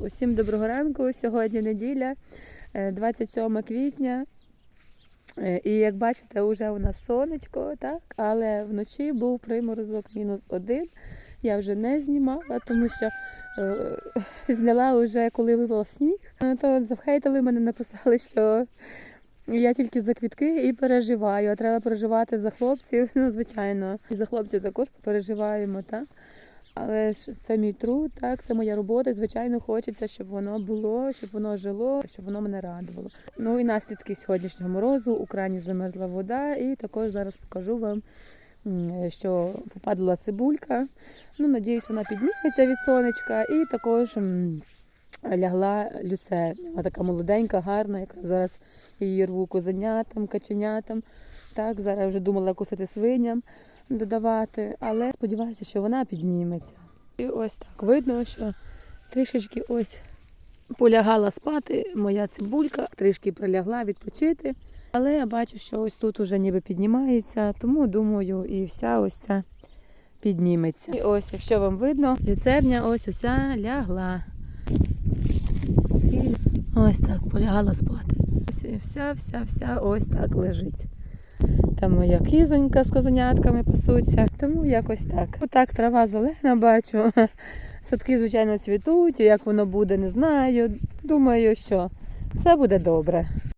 Усім доброго ранку. Сьогодні неділя, е, 27 квітня. Е, І як бачите, вже у нас сонечко, так? але вночі був приморозок мінус один. Я вже не знімала, тому що е, зняла вже коли випав сніг. Е, То захейтили мене, написали, що я тільки за квітки і переживаю, а треба переживати за хлопців. Ну, звичайно, і за хлопців також переживаємо, так? Але ж це мій труд, так, це моя робота. Звичайно, хочеться, щоб воно було, щоб воно жило, щоб воно мене радувало. Ну і наслідки сьогоднішнього морозу. У крані замерзла вода, і також зараз покажу вам, що попадала цибулька. Ну, надіюсь, вона підніметься від сонечка. І також лягла люцерня. Вона така молоденька, гарна, якраз зараз її рву козенятам, каченятам. Так, зараз вже думала кусити свиням додавати, але сподіваюся, що вона підніметься. І ось так видно, що трішечки ось полягала спати моя цибулька, трішки прилягла відпочити. Але я бачу, що ось тут уже ніби піднімається, тому думаю, і вся ось ця підніметься. І ось, якщо вам видно, люцерня ось уся лягла. Ось так полягала спати. Ось вся, вся, вся ось так лежить. Там моя кізонька з козенятками пасуться. Тому якось так. Отак трава зелена бачу. Садки, звичайно, цвітуть. Як воно буде, не знаю. Думаю, що все буде добре.